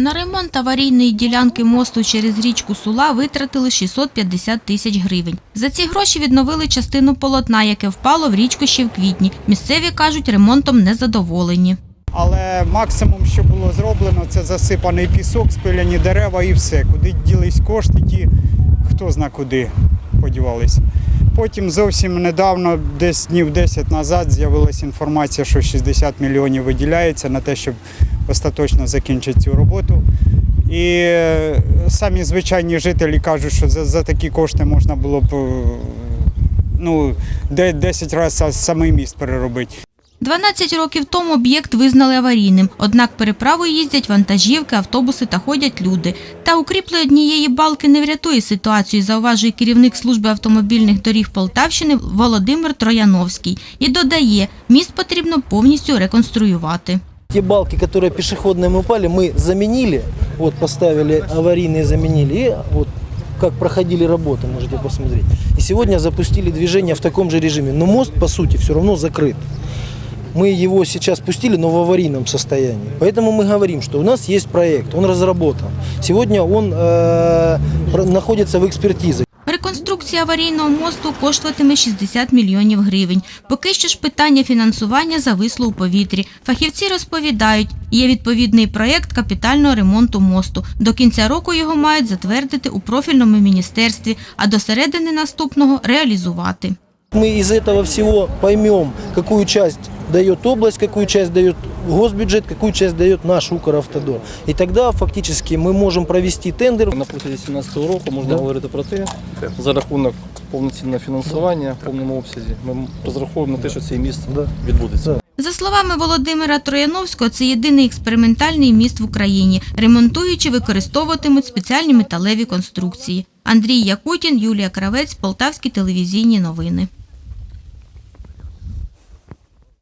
На ремонт аварійної ділянки мосту через річку Сула витратили 650 тисяч гривень. За ці гроші відновили частину полотна, яке впало в річку ще в квітні. Місцеві кажуть, ремонтом не задоволені. Але максимум, що було зроблено, це засипаний пісок, спиляні дерева і все. Куди ділись кошти, ті хто зна куди подівалися. Потім зовсім недавно, десь днів 10 назад, з'явилася інформація, що 60 мільйонів виділяється на те, щоб остаточно закінчити цю роботу. І е, самі звичайні жителі кажуть, що за, за такі кошти можна було б е, ну, 10 разів самий міст переробити. 12 років тому об'єкт визнали аварійним, однак переправою їздять вантажівки, автобуси та ходять люди. Та укріплення однієї балки не врятує ситуацію, зауважує керівник служби автомобільних доріг Полтавщини Володимир Трояновський. І додає, міст потрібно повністю реконструювати. Те балки, которые пешеходные мы упали, мы заменили, вот поставили аварийные, заменили, и вот как проходили работы, можете посмотреть. И сегодня запустили движение в таком же режиме. Но мост, по сути, все равно закрыт. Мы его сейчас пустили, но в аварийном состоянии. Поэтому мы говорим, что у нас есть проект, он разработан. Сегодня он э, про- находится в экспертизе. Реконструкція аварійного мосту коштуватиме 60 мільйонів гривень. Поки що ж питання фінансування зависло у повітрі. Фахівці розповідають, є відповідний проєкт капітального ремонту мосту. До кінця року його мають затвердити у профільному міністерстві, а до середини наступного реалізувати. Мы из этого всего поймем, какую часть дает область, какую часть дает госбюджет, какую часть дает наш Укравтодор. И тогда фактически мы можем провести тендер. На протязі 2017 року можна Да. говорити про те, за рахунок повноцінного фінансування в повному обсязі. Ми розраховуємо на те, що цей міст відбудеться. За словами Володимира Трояновського, це єдиний експериментальний міст в Україні. Ремонтуючи, використовуватимуть спеціальні металеві конструкції. Андрій Якутін, Юлія Кравець, Полтавські телевізійні новини.